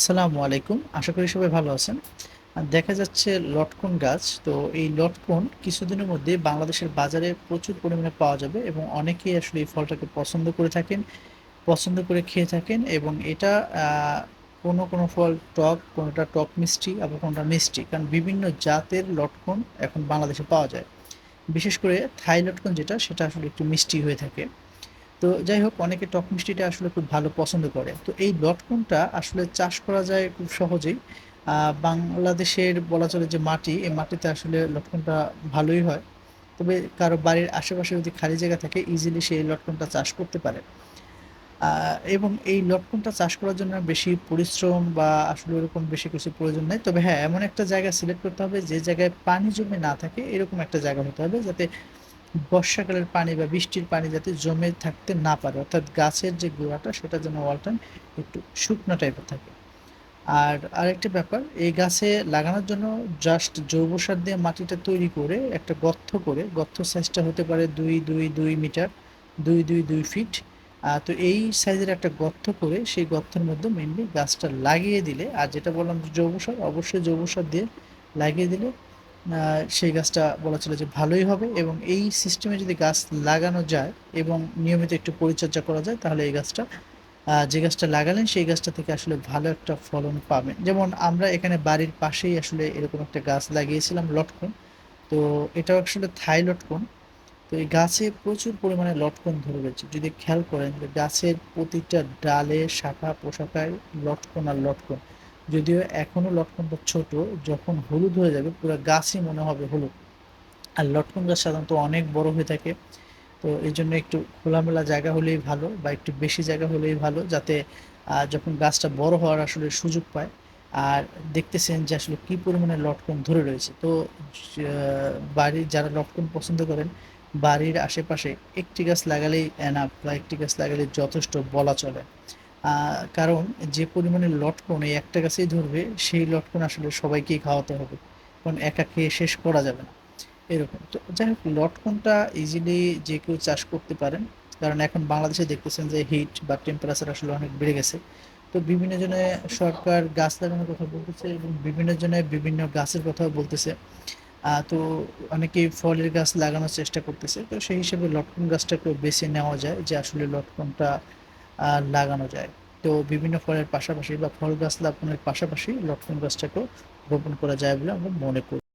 আসসালামু আলাইকুম। আশা করি সবাই ভালো আছেন। দেখা যাচ্ছে লটকন গাছ। তো এই লটকন কিছুদিনের মধ্যে বাংলাদেশের বাজারে প্রচুর পরিমাণে পাওয়া যাবে এবং অনেকেই আসলে এই ফলটাকে পছন্দ করে থাকেন, পছন্দ করে খেয়ে থাকেন এবং এটা কোনো কোনো ফল টক, কোনোটা টক মিষ্টি আবার কোনোটা মিষ্টি। কারণ বিভিন্ন জাতের লটকন এখন বাংলাদেশে পাওয়া যায়। বিশেষ করে থাই লটকন যেটা, সেটা আসলে একটু মিষ্টি হয়ে থাকে। তো যাই হোক অনেকে টক মিষ্টিটা আসলে খুব ভালো পছন্দ করে। তো এই লটকনটা আসলে চাষ করা যায় খুব সহজেই। বাংলাদেশের বলা চলে যে মাটি, এই মাটিতে আসলে লটকনটা ভালোই হয়। তবে কারও বাড়ির আশেপাশে যদি খালি জায়গা থাকে ইজিলি সেই লটকনটা চাষ করতে পারে। এবং এই লটকনটা চাষ করার জন্য বেশি পরিশ্রম বা আসলে এরকম বেশি কিছু প্রয়োজন নেই। তবে হ্যাঁ এমন একটা জায়গা সিলেক্ট করতে হবে যে জায়গায় পানি জমে না থাকে, এরকম একটা জায়গা হতে হবে যাতে বর্ষাকালের পানি বা বৃষ্টির পানি যাতে জমে থাকতে না পারে, অর্থাৎ গাছের যে গোড়াটা, সেটা যেন অল টাইম একটু শুকনো টাইপের থাকে। আর আরেকটা ব্যাপার, এই গাছে লাগানোর জন্য জাস্ট জৈব সার দিয়ে মাটিটা তৈরি করে, একটা গর্ত করে, গর্ত সাইজটা হতে পারে দুই দুই দুই মিটার, দুই দুই দুই ফিট তো এই সাইজের একটা গর্ত করে, সেই গর্তের মধ্যে মেনলি গাছটা লাগিয়ে দিলে, আর যেটা বললাম জৈব সার, অবশ্যই জৈব সার দিয়ে লাগিয়ে দিলে সেই গাছটা বলা চলে যে ভালোই হবে এবং এই সিস্টেমে যদি গাছ লাগানো যায় এবং নিয়মিত একটু পরিচর্যা করা যায়, তাহলে এই গাছটা যে গাছটা লাগালেন সেই গাছটা থেকে আসলে ভালো একটা ফলন পাবেন। যেমন আমরা এখানে বাড়ির পাশেই আসলে এরকম একটা গাছ লাগিয়েছিলাম, লটকন। তো এটাও আসলে থাই লটকন। তো এই গাছে প্রচুর পরিমাণে লটকন ধরে রয়েছে। যদি খেয়াল করেন যে গাছের প্রতিটা ডালে শাখা পোশাকায় লটকন আর লটকন। যদিও এখনও লটকনটা ছোট, যখন হলুদ হয়ে যাবে, পুরো গাছই মনে হবে হলুদ। আর লটকন গাছ সাধারণত অনেক বড় হয়ে থাকে, তো এই জন্য একটু খোলামেলা জায়গা হলেই ভালো বা একটু বেশি জায়গা হলেই ভালো, যাতে যখন গাছটা বড় হওয়ার আসলে সুযোগ পায়। আর দেখতেছেন যে আসলে কী পরিমাণে লটকন ধরে রয়েছে। তো বাড়ির যারা লটকন পছন্দ করেন, বাড়ির আশেপাশে একটি গাছ লাগালেই এনাফ বা একটি গাছ লাগালেই যথেষ্ট বলা চলে। কারণ যে পরিমাণে লটকন এই একটা গাছেই ধরবে, সেই লটকন আসলে সবাইকেই খাওয়াতে হবে। কারণ একা খেয়ে শেষ করা যাবে না। এরকম। তো যাই হোক, লটকনটা ইজিলি যে কেউ চাষ করতে পারেন, কারণ এখন বাংলাদেশে দেখতেছেন যে হিট বা টেম্পারেচার আসলে অনেক বেড়ে গেছে। তো বিভিন্ন জনে সরকার গাছ লাগানোর কথা বলতেছে এবং বিভিন্ন জনে বিভিন্ন গাছের কথাও বলতেছে। তো অনেকেই ফলের গাছ লাগানোর চেষ্টা করতেছে। তো সেই হিসেবে লটকন গাছটাকেও বেছে নেওয়া যায় যে আসলে লটকনটা লাগানো যায়। তো বিভিন্ন ফলের পাশাপাশি বা ফল গাছ লাগানোর পাশাপাশি লটকন গাছটাকেও রোপণ করা যায় বলে আমরা মনে করি।